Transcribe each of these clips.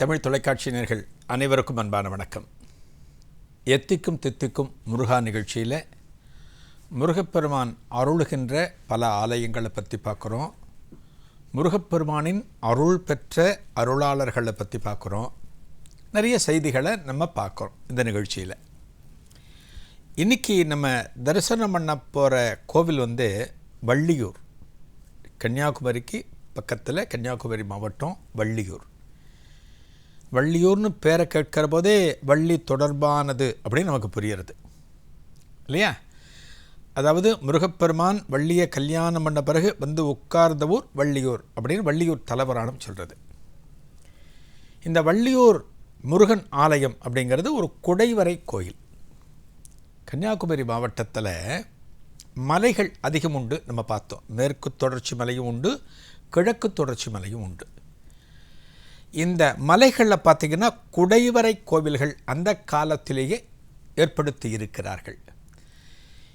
தமிழ் தொலைக்காட்சியினர்கள் அனைவருக்கும் அன்பான வணக்கம். எத்திக்கும் தித்திக்கும் முருகா நிகழ்ச்சியில் முருகப்பெருமான் அருளுகின்ற பல ஆலயங்களை பற்றி பார்க்குறோம். முருகப்பெருமானின் அருள் பெற்ற அருளாளர்களை பற்றி பார்க்குறோம். நிறைய செய்திகளை நம்ம பார்க்குறோம் இந்த நிகழ்ச்சியில். இன்றைக்கி நம்ம தரிசனம் பண்ண போகிற கோவில் வந்து வள்ளியூர். கன்னியாகுமரிக்கு பக்கத்தில் கன்னியாகுமரி மாவட்டம் வள்ளியூர். வள்ளியூர்னு பேரை கேட்கிற போதே வள்ளி தொடர்பானது அப்படின்னு நமக்கு புரிகிறது. இல்லையா? அதாவது முருகப்பெருமான் வள்ளியை கல்யாணம் பண்ண பிறகு வந்து உட்கார்ந்த ஊர் வள்ளியூர் அப்படின்னு வள்ளியூர் தலைவரானம் சொல்கிறது இந்த வள்ளியூர் முருகன் ஆலயம் அப்படிங்கிறது ஒரு குடைவரை கோயில். கன்னியாகுமரி மாவட்டத்தில் மலைகள் அதிகம் உண்டு நம்ம பார்த்தோம். மேற்கு தொடர்ச்சி மலையும் உண்டு கிழக்கு தொடர்ச்சி மலையும் உண்டு. இந்த மலைகளில் பார்த்திங்கன்னா குடைவரை கோவில்கள் அந்த காலத்திலேயே ஏற்படுத்தி இருக்கிறார்கள்.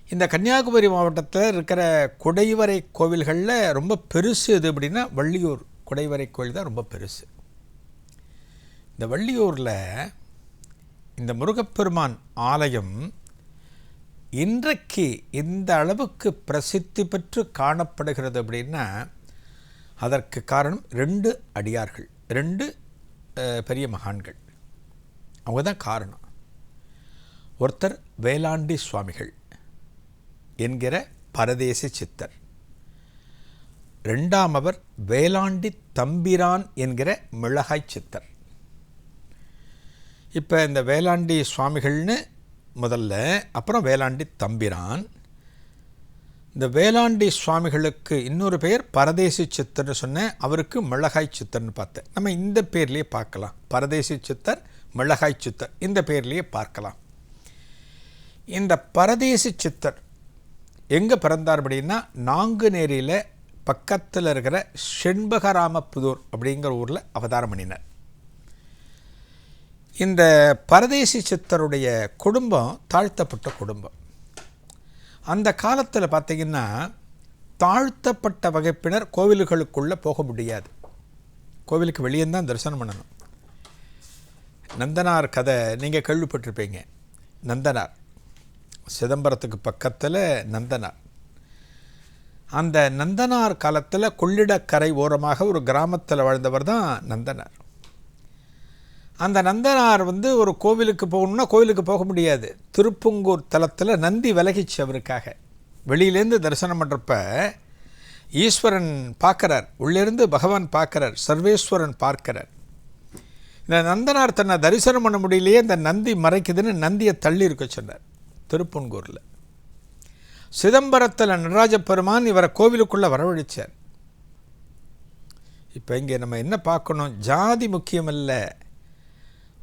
இந்த கன்னியாகுமரி மாவட்டத்தில் இருக்கிற குடைவரை கோவில்களில் ரொம்ப பெருசு எது அப்படின்னா வள்ளியூர். குடைவரை கோவில் தான் ரொம்ப பெருசு. இந்த வள்ளியூரில் இந்த முருகப்பெருமான் ஆலயம் இன்றைக்கு இந்த அளவுக்கு பிரசித்தி பெற்று காணப்படுகிறது அப்படின்னா அதற்கு காரணம் ரெண்டு அடியார்கள். ரெண்டு பெரிய மகான்கள். அவங்க தான் காரணம். ஒருத்தர் வேளாண்டி சுவாமிகள் என்கிற பரதேசி சித்தர். ரெண்டாமவர் வேளாண்டி தம்பிரான் என்கிற மிளகாய் சித்தர். இப்போ இந்த வேளாண்டி சுவாமிகள்னு முதல்ல அப்புறம் வேளாண்டி தம்பிரான் இந்த வேளாண்டி சுவாமிகளுக்கு இன்னொரு பெயர் பரதேசி சித்தர்னு சொன்னேன். அவருக்கு மிளகாய் சித்தர்னு பார்த்தேன். நம்ம இந்த பேர்லேயே பார்க்கலாம். பரதேசி சித்தர் மிளகாய் சித்தர் இந்த பேர்லேயே பார்க்கலாம். இந்த பரதேசி சித்தர் எங்கே பிறந்தார் அப்படின்னா நாங்குநேரியில் பக்கத்தில் இருக்கிற செண்பகராமபுதூர் அப்படிங்கிற ஊரில் அவதாரம் பண்ணினார். இந்த பரதேசி சித்தருடைய குடும்பம் தாழ்த்தப்பட்ட குடும்பம். அந்த காலத்தில் பார்த்தீங்கன்னா தாழ்த்தப்பட்ட வகைப்பினர் கோவில்களுக்குள்ளே போக முடியாது. கோவிலுக்கு வெளியே தான் தரிசனம் பண்ணணும். நந்தனார் கதை நீங்கள் கேள்விப்பட்டிருப்பீங்க. நந்தனார். சிதம்பரத்துக்கு பக்கத்தில் நந்தனார். அந்த நந்தனார் காலத்தில் கொள்ளிடக்கரை ஓரமாக ஒரு கிராமத்தில் வாழ்ந்தவர் தான் நந்தனார். அந்த நந்தனார் வந்து ஒரு கோவிலுக்கு போகணும்னா கோவிலுக்கு போக முடியாது. திருப்புங்கூர் தலத்தில் நந்தி விலகிச்சு அவருக்காக. வெளியிலேருந்து தரிசனம் பண்ணுறப்ப ஈஸ்வரன் பார்க்கறார். உள்ளிருந்து பகவான் பார்க்கறார். சர்வேஸ்வரன் பார்க்கறார். இந்த நந்தனார் தன்னை தரிசனம் பண்ண முடியலையே இந்த நந்தி மறைக்குதுன்னு நந்தியை தள்ளி இருக்க சொன்னார் திருப்புங்கூரில். சிதம்பரத்தில் நடராஜ பெருமான் இவரை கோவிலுக்குள்ளே வரவழைச்சார். இப்போ இங்கே நம்ம என்ன பார்க்கணும்? ஜாதி முக்கியமல்ல.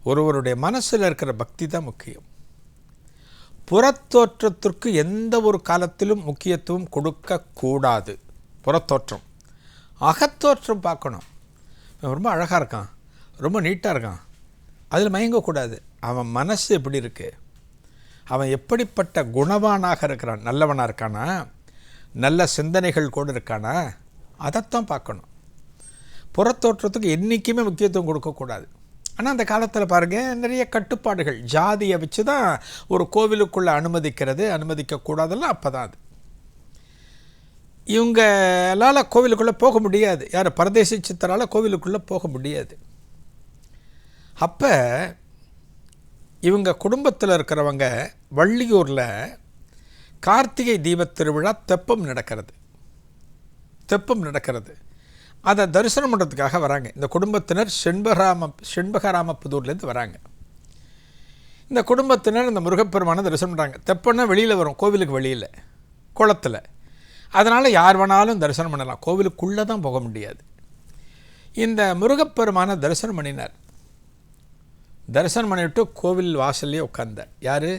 ஒருவருடைய மனசில் இருக்கிற பக்தி தான் முக்கியம். புறத்தோற்றத்திற்கு எந்த ஒரு காலத்திலும் முக்கியத்துவம் கொடுக்கக்கூடாது புறத்தோற்றம். அகத்தோற்றம் பார்க்கணும். ரொம்ப அழகாக இருக்கான். ரொம்ப நீட்டாக இருக்கான். அதில் மயங்கக்கூடாது. அவன் மனசு எப்படி இருக்கு? அவன் எப்படிப்பட்ட குணவானாக இருக்கிறான்? நல்லவனாக இருக்கானா? நல்ல சிந்தனைகள் கூட இருக்கானா? அதைத்தான் பார்க்கணும். புறத்தோற்றத்துக்கு என்றைக்குமே முக்கியத்துவம் கொடுக்கக்கூடாது ஆனால் அந்த காலத்தில் பாருங்கள் நிறைய கட்டுப்பாடுகள். ஜாதியை வச்சு தான் ஒரு கோவிலுக்குள்ளே அனுமதிக்கிறது அனுமதிக்கக்கூடாதெல்லாம் அப்போ தான் அது. இவங்களால் கோவிலுக்குள்ளே போக முடியாது. யார்? பரதேசி சித்தரால் கோவிலுக்குள்ளே போக முடியாது. அப்போ இவங்க குடும்பத்தில் இருக்கிறவங்க வள்ளியூரில் கார்த்திகை தீபத் திருவிழா தெப்பம் நடக்கிறது. தெப்பம் நடக்கிறது. அதை தரிசனம் பண்ணுறதுக்காக வராங்க. இந்த குடும்பத்தினர் செண்பகராம செண்பகராமபுதூர்லேருந்து வராங்க. இந்த குடும்பத்தினர் இந்த முருகப்பெருமானை தரிசனம் பண்ணுறாங்க தெப்பன்னா வெளியில் வரும் கோவிலுக்கு வெளியில் குளத்தில். அதனால் யார் வேணாலும் தரிசனம் பண்ணலாம். கோவிலுக்குள்ளே தான் போக முடியாது. இந்த முருகப்பெருமானை தரிசனம் பண்ணினார். தரிசனம் பண்ணிவிட்டு கோவில் வாசல்லே உட்கார்ந்தார். யார்?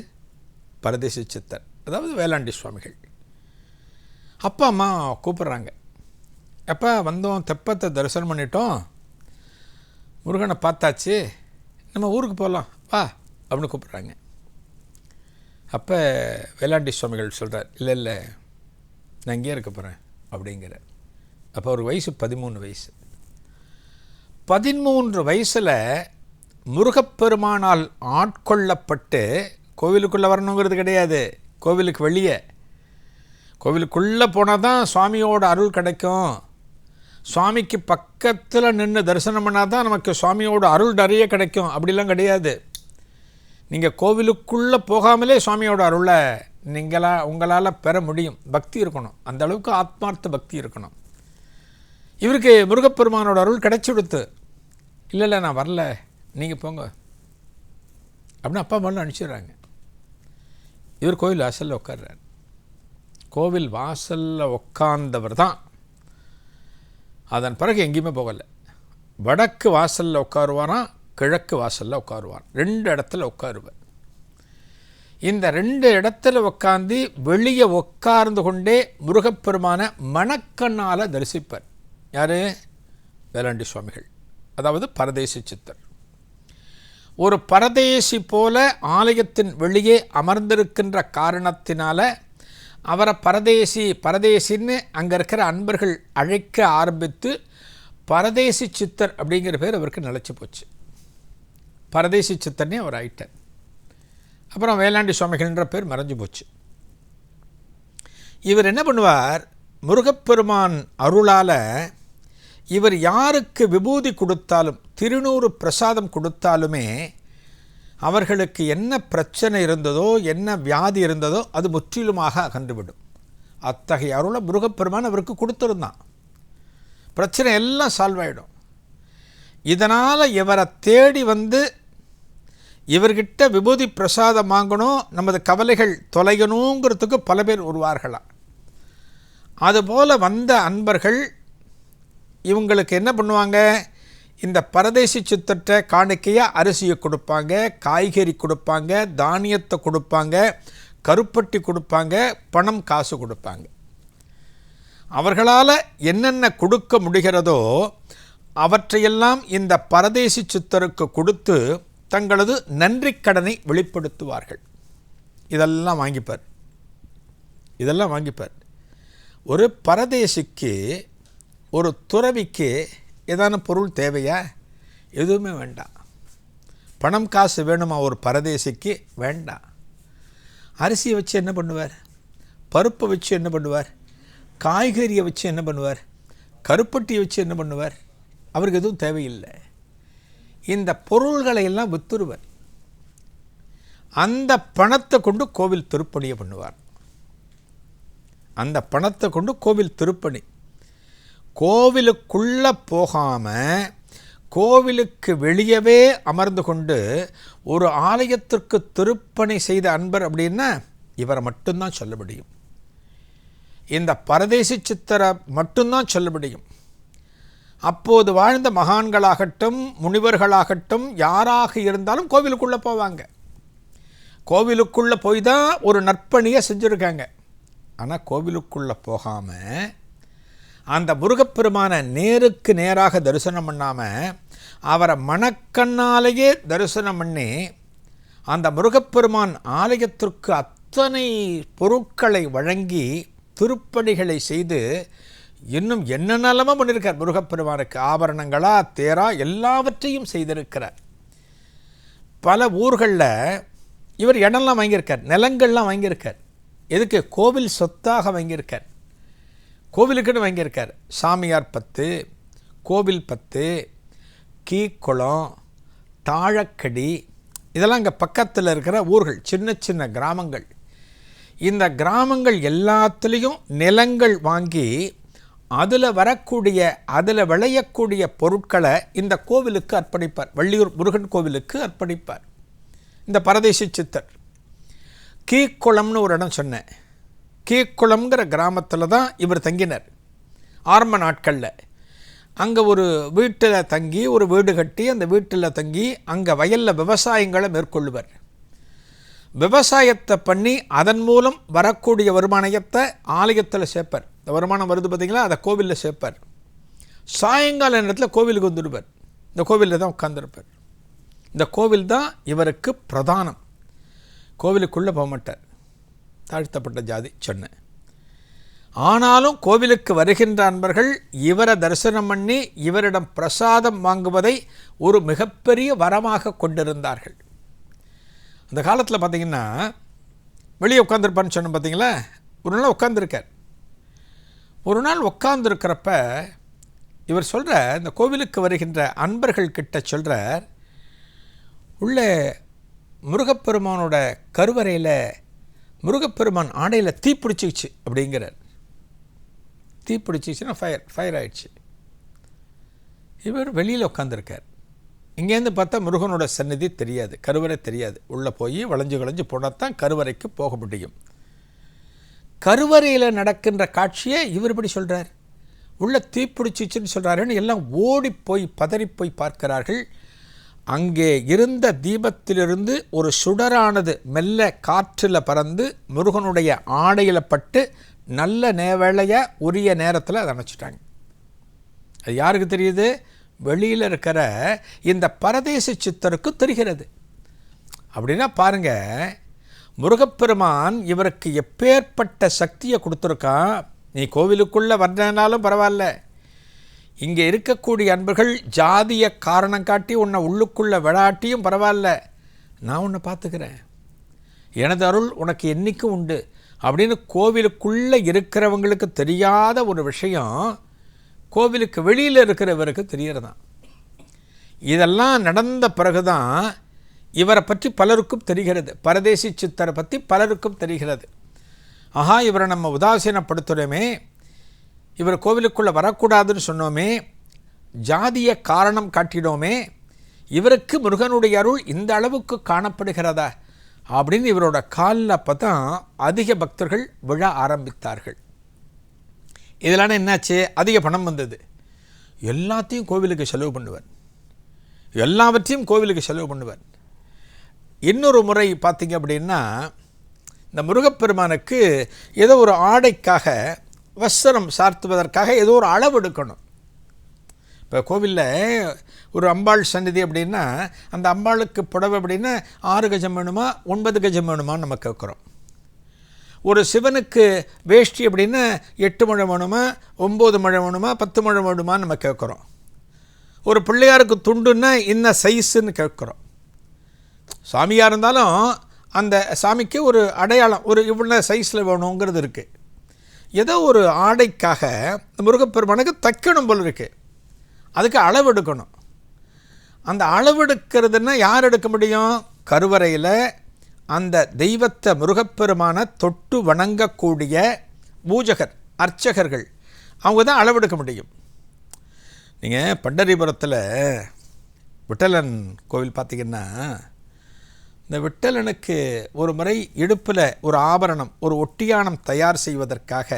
பரதேசி சித்தர். அதாவது வேளாண்டி சுவாமிகள். அப்பா அம்மா கூப்பிட்றாங்க. எப்போ வந்தோம் தெப்பத்தை தரிசனம் பண்ணிட்டோம். முருகனை பார்த்தாச்சு. நம்ம ஊருக்கு போகலாம் வா அப்படின்னு கூப்பிட்றாங்க. அப்போ வேளாண்டி சுவாமிகள் சொல்கிறார் இல்லை இல்லை நான் இங்கேயே இருக்க போகிறேன் அப்படிங்கிற அப்போ ஒரு வயசு பதிமூணு வயசு. பதிமூன்று வயசில் முருகப்பெருமானால் ஆட்கொள்ளப்பட்டு கோவிலுக்குள்ளே வரணுங்கிறது கிடையாது. கோவிலுக்கு வெளியே. கோவிலுக்குள்ளே போனால் தான் சுவாமியோட அருள் கிடைக்கும். சுவாமிக்கு பக்கத்தில் நின்று தரிசனம் பண்ணால் தான் நமக்கு சுவாமியோட அருள் நிறைய கிடைக்கும். அப்படிலாம் கிடையாது. நீங்கள் கோவிலுக்குள்ளே போகாமலே சுவாமியோட அருளை நீங்களா உங்களால் பெற முடியும். பக்தி இருக்கணும். அந்த அளவுக்கு ஆத்மார்த்த பக்தி இருக்கணும். இவருக்கு முருகப்பெருமானோட அருள் கிடைச்சி கொடுத்து இல்லை இல்லை நான் வரல. நீங்கள் போங்க. அப்படின்னு அப்பா அம்மாலாம் அனுப்பிச்சிடுறாங்க இவர் கோவில் வாசலில் உட்கார்றார். கோவில் வாசலில் உட்கார்ந்தவர் தான் அதன் பிறகு எங்கேயுமே போகலை. வடக்கு வாசலில் உட்காருவாராம் கிழக்கு வாசலில் உட்காருவான். ரெண்டு இடத்துல உட்காருவார். இந்த ரெண்டு இடத்துல உட்காந்து வெளியே உட்கார்ந்து கொண்டே முருகப்பெருமான மணக்கண்ணால் தரிசிப்பர். யார்? வேலாண்டி சுவாமிகள். அதாவது பரதேசி சித்தர். ஒரு பரதேசி போல ஆலயத்தின் வெளியே அமர்ந்திருக்கின்ற காரணத்தினால அவரை பரதேசி பரதேசின்னு அங்கே இருக்கிற அன்பர்கள் அழைக்க ஆரம்பித்து பரதேசி சித்தர் அப்படிங்கிற பேர் அவருக்கு நிலச்சி போச்சு. பரதேசி சித்தர்னே அவர் ஆயிட்டார். அப்புறம் வேளாண்டி சுவாமிகள்ன்ற பேர் மறைஞ்சு போச்சு. இவர் என்ன பண்ணுவார்? முருகப்பெருமான் அருளால் இவர் யாருக்கு விபூதி கொடுத்தாலும் திருநூறு பிரசாதம் கொடுத்தாலுமே அவர்களுக்கு என்ன பிரச்சனை இருந்ததோ என்ன வியாதி இருந்ததோ அது முற்றிலுமாக அகன்றுவிடும். அத்தகைய அருளை முருகப்பெருமான் அவருக்கு கொடுத்துருந்தான். பிரச்சனை எல்லாம் சால்வ் ஆகிடும் இதனால் இவரை தேடி வந்து இவர்கிட்ட விபூதி பிரசாதம் வாங்கணும் நமது கவலைகள் தொலையணுங்கிறதுக்கு பல பேர் உருவார்களா அதுபோல் வந்த அன்பர்கள் இவங்களுக்கு என்ன பண்ணுவாங்க? இந்த பரதேசி சித்தற்ற காணிக்கையாக அரிசியை கொடுப்பாங்க காய்கறி கொடுப்பாங்க தானியத்தை கொடுப்பாங்க கருப்பட்டி கொடுப்பாங்க பணம் காசு கொடுப்பாங்க. அவர்களால் என்னென்ன கொடுக்க முடிகிறதோ அவற்றையெல்லாம் இந்த பரதேசி சித்தருக்கு கொடுத்து தங்களது நன்றிக் கடனை வெளிப்படுத்துவார்கள். இதெல்லாம் வாங்கிப்பார். இதெல்லாம் வாங்கிப்பார். ஒரு பரதேசிக்கு ஒரு துறவிக்கு ஏதான பொருள் தேவையா? எதுவுமே வேண்டாம். பணம் காசு வேணுமா ஒரு பரதேசிக்கு? வேண்டாம். அரிசியை வச்சு என்ன பண்ணுவார்? பருப்பை வச்சு என்ன பண்ணுவார்? காய்கறியை வச்சு என்ன பண்ணுவார்? கருப்பட்டியை வச்சு என்ன பண்ணுவார்? அவருக்கு எதுவும் தேவையில்லை. இந்த பொருள்களை எல்லாம் வித்துருவர். அந்த பணத்தை கொண்டு கோவில் திருப்பணியை பண்ணுவார். அந்த பணத்தை கொண்டு கோவில் திருப்பணி. கோவிலுக்குள்ளே போகாமல் கோவிலுக்கு வெளியவே அமர்ந்து கொண்டு ஒரு ஆலயத்திற்கு திருப்பணி செய்த அன்பர் அப்படின்னா இவரை மட்டும்தான் சொல்ல முடியும். இந்த பரதேசி சித்தரை மட்டும்தான் சொல்ல முடியும். அப்போது வாழ்ந்த மகான்களாகட்டும் முனிவர்களாகட்டும் யாராக இருந்தாலும் கோவிலுக்குள்ளே போவாங்க. கோவிலுக்குள்ளே போய் தான் ஒரு நற்பணியை செஞ்சுருக்காங்க. ஆனால் கோவிலுக்குள்ளே போகாமல் அந்த முருகப்பெருமான நேருக்கு நேராக தரிசனம் பண்ணாமல் அவரை மணக்கண்ணாலேயே தரிசனம் பண்ணி அந்த முருகப்பெருமான் ஆலயத்திற்கு அத்தனை பொருட்களை வழங்கி திருப்பணிகளை செய்து இன்னும் என்னென்னலாமோ பண்ணியிருக்கார் முருகப்பெருமானுக்கு. ஆபரணங்களா தேரா எல்லாவற்றையும் செய்திருக்கிறார். பல ஊர்களில் இவர் இடம்லாம் வாங்கியிருக்கார் நிலங்கள்லாம் வாங்கியிருக்கார். எதுக்கு? கோவில் சொத்தாக வாங்கியிருக்கார். கோவிலுக்குன்னு வாங்கியிருக்கார். சாமியார் பத்து கோவில் பத்து கீக்குளம் தாழக்கடி இதெல்லாம் இங்கே பக்கத்தில் இருக்கிற ஊர்கள் சின்ன சின்ன கிராமங்கள். இந்த கிராமங்கள் எல்லாத்துலேயும் நிலங்கள் வாங்கி அதில் வரக்கூடிய அதில் விளையக்கூடிய பொருட்களை இந்த கோவிலுக்கு அர்ப்பணிப்பார். வள்ளியூர் முருகன் கோவிலுக்கு அர்ப்பணிப்பார். இந்த பரதேசி சித்தர். கீக்குளம்னு ஒரு இடம் சொன்னேன். கீக்குளம்ங்கிற கிராமத்தில் தான் இவர் தங்கினார். ஆரம்ப நாட்களில். அங்கே ஒரு வீட்டில் தங்கி ஒரு வீடு கட்டி அந்த வீட்டில் தங்கி அங்கே வயலில் விவசாயங்களை மேற்கொள்ளுவர். விவசாயத்தை பண்ணி அதன் மூலம் வரக்கூடிய வருமானத்தை ஆலயத்தில் சேர்ப்பார். இந்த வருமானம் வருது பார்த்திங்களா அதை கோவிலில் சேர்ப்பார். சாயங்கால நேரத்தில் கோவிலுக்கு வந்துடுவார். இந்த கோவிலில் தான் உட்காந்துருப்பார் இந்த கோவில் தான் இவருக்கு பிரதானம். கோவிலுக்குள்ளே போக மாட்டார். தாழ்த்தப்பட்ட ஜாதி சொன்னேன் ஆனாலும் கோவிலுக்கு வருகின்ற அன்பர்கள் இவரை தரிசனம் பண்ணி இவரிடம் பிரசாதம் வாங்குவதை ஒரு மிகப்பெரிய வரமாக கொண்டிருந்தார்கள். அந்த காலத்தில் பார்த்தீங்கன்னா வெளியே உட்காந்துருப்பான்னு சொன்னோம் பார்த்தீங்களா ஒரு நாள் உட்காந்துருக்கார் ஒரு நாள் உட்காந்துருக்கிறப்ப இவர் சொல்கிற இந்த கோவிலுக்கு வருகின்ற அன்பர்கள் கிட்ட சொல்கிறார் உள்ளே முருகப்பெருமானோட கருவறையில் முருகப்பெருமான் ஆடையில் தீ பிடிச்சிச்சு அப்படிங்கிறார். தீ பிடிச்சிச்சுன்னா ஃபயர் ஃபயர் ஆயிடுச்சு. இவர் வெளியில் உட்காந்துருக்கார் இங்கேருந்து பார்த்தா முருகனோட சந்நிதி தெரியாது கருவறை தெரியாது. உள்ளே போய் வளைஞ்சு வளைஞ்சு போனால் தான் கருவறைக்கு போக முடியும். கருவறையில் நடக்கின்ற காட்சியை இவர் இப்படி சொல்கிறார் உள்ள தீப்பிடிச்சிச்சுன்னு சொல்கிறாருன்னு எல்லாம் ஓடி போய் பதறி போய் பார்க்கிறார்கள். அங்கே இருந்த தீபத்திலிருந்து ஒரு சுடரானது மெல்ல காற்றில் பறந்து முருகனுடைய ஆடையில் பட்டு நல்ல நேவேளையாக உரிய நேரத்தில் அதை அணைச்சிட்டாங்க. அது யாருக்கு தெரியுது? வெளியில் இருக்கிற இந்த பரதேச சித்தருக்கு தெரிகிறது. அப்படின்னா பாருங்க முருகப்பெருமான் இவருக்கு எப்பேற்பட்ட சக்தியை கொடுத்துருக்கான் நீ கோவிலுக்குள்ளே வர்றதுனாலும் பரவாயில்ல இங்கே இருக்கக்கூடிய அன்பர்கள் ஜாதிய காரணம் காட்டி உன்னை உள்ளுக்குள்ளே விளையாட்டியும் பரவாயில்ல. நான் உன்னை பார்த்துக்கிறேன். எனது அருள் உனக்கு என்றைக்கும் உண்டு. அப்படின்னு கோவிலுக்குள்ளே இருக்கிறவங்களுக்கு தெரியாத ஒரு விஷயம் கோவிலுக்கு வெளியில் இருக்கிறவருக்கு தெரியறதான். இதெல்லாம் நடந்த பிறகுதான் இவரை பற்றி பலருக்கும் தெரிகிறது. பரதேசி சித்தரை பற்றி பலருக்கும் தெரிகிறது. ஆஹா இவரை நம்ம உதாசீனப்படுத்துகிறோமே இவர் கோவிலுக்குள்ளே வரக்கூடாதுன்னு சொன்னோமே ஜாதிய காரணம் காட்டினோமே இவருக்கு முருகனுடைய அருள் இந்த அளவுக்கு காணப்படுகிறதா அப்படின்னு இவரோட காலில் அப்போ தான் அதிக பக்தர்கள் விழ ஆரம்பித்தார்கள். இதெல்லாம் என்னாச்சு? அதிக பணம் வந்தது. எல்லாத்தையும் கோவிலுக்கு செலவு பண்ணுவார். எல்லாவற்றையும் கோவிலுக்கு செலவு பண்ணுவார். இன்னொரு முறை பார்த்திங்க அப்படின்னா இந்த முருகப்பெருமானுக்கு ஏதோ ஒரு ஆடைக்காக வஸ்திரம் சார்த்துவதற்காக ஏதோ ஒரு அளவு எடுக்கணும். இப்போ கோவிலில் ஒரு அம்பாள் சந்நிதி அப்படின்னா அந்த அம்பாளுக்கு புடவை அப்படின்னா ஆறு கஜம் வேணுமா ஒன்பது கஜம் வேணுமான்னு நம்ம கேட்குறோம். ஒரு சிவனுக்கு வேஷ்டி அப்படின்னா எட்டு முழம் வேணுமா ஒம்பது முழம் வேணுமா பத்து முழம் வேணுமான்னு நம்ம கேட்குறோம். ஒரு பிள்ளையாருக்கு துண்டுன்னா இன்ன சைஸுன்னு கேட்குறோம். சாமியாக இருந்தாலும் அந்த சாமிக்கு ஒரு அடையாளம் ஒரு இவ்வளோ சைஸில் வேணுங்கிறது இருக்குது ஏதோ ஒரு ஆடைக்காக இந்த முருகப்பெருமானுக்கு தைக்கணும் போல் இருக்குது அதுக்கு அளவு எடுக்கணும் அந்த அளவு எடுக்கிறதுன்னா யார் எடுக்க முடியும்? கருவறையில் அந்த தெய்வத்தை முருகப்பெருமான தொட்டு வணங்கக்கூடிய பூஜகர் அர்ச்சகர்கள். அவங்க தான் அளவெடுக்க முடியும். நீங்கள் பண்டரிபுரத்தில் விட்டலன் கோவில் பார்த்திங்கன்னா இந்த விட்டலனுக்கு ஒரு முறை இடுப்பில் ஒரு ஆபரணம் ஒரு ஒட்டியானம் தயார் செய்வதற்காக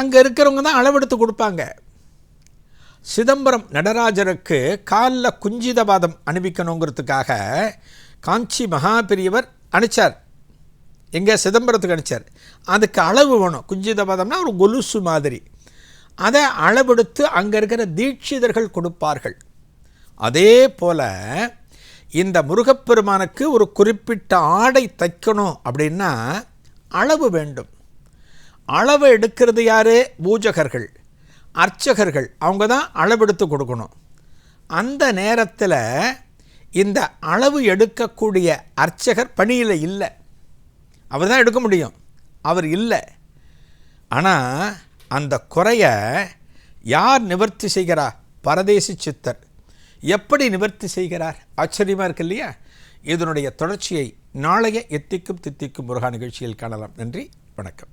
அங்கே இருக்கிறவங்க தான் அளவெடுத்து கொடுப்பாங்க. சிதம்பரம் நடராஜருக்கு காலில் குஞ்சிதபாதம் அணிவிக்கணுங்கிறதுக்காக காஞ்சி மகாபெரியவர் அனுப்பிச்சார் எங்கே சிதம்பரத்துக்கு அனுப்பிச்சார் அதுக்கு அளவு வேணும். குஞ்சிதபாதம்னா ஒரு கொலுசு மாதிரி. அதை அளவெடுத்து அங்கே இருக்கிற தீட்சிதர்கள் கொடுப்பார்கள். அதே போல் இந்த முருகப்பெருமானுக்கு ஒரு குறிப்பிட்ட ஆடை தைக்கணும் அப்படின்னா அளவு வேண்டும். அளவு எடுக்கிறது யார்? பூஜகர்கள் அர்ச்சகர்கள். அவங்க தான் அளவெடுத்து கொடுக்கணும். அந்த நேரத்தில் இந்த அளவு எடுக்கக்கூடிய அர்ச்சகர் பணியில் இல்லை. அவர் தான் எடுக்க முடியும். அவர் இல்லை. ஆனால் அந்த குறைய யார் நிவர்த்தி செய்கிறா? பரதேசி சித்தர். எப்படி நிவர்த்தி செய்கிறார்? ஆச்சரியமாக இருக்கு இல்லையா? இதனுடைய தொடர்ச்சியை நாளைய எத்திக்கும் தித்திக்கும் முருகா நிகழ்ச்சியில் காணலாம். நன்றி வணக்கம்.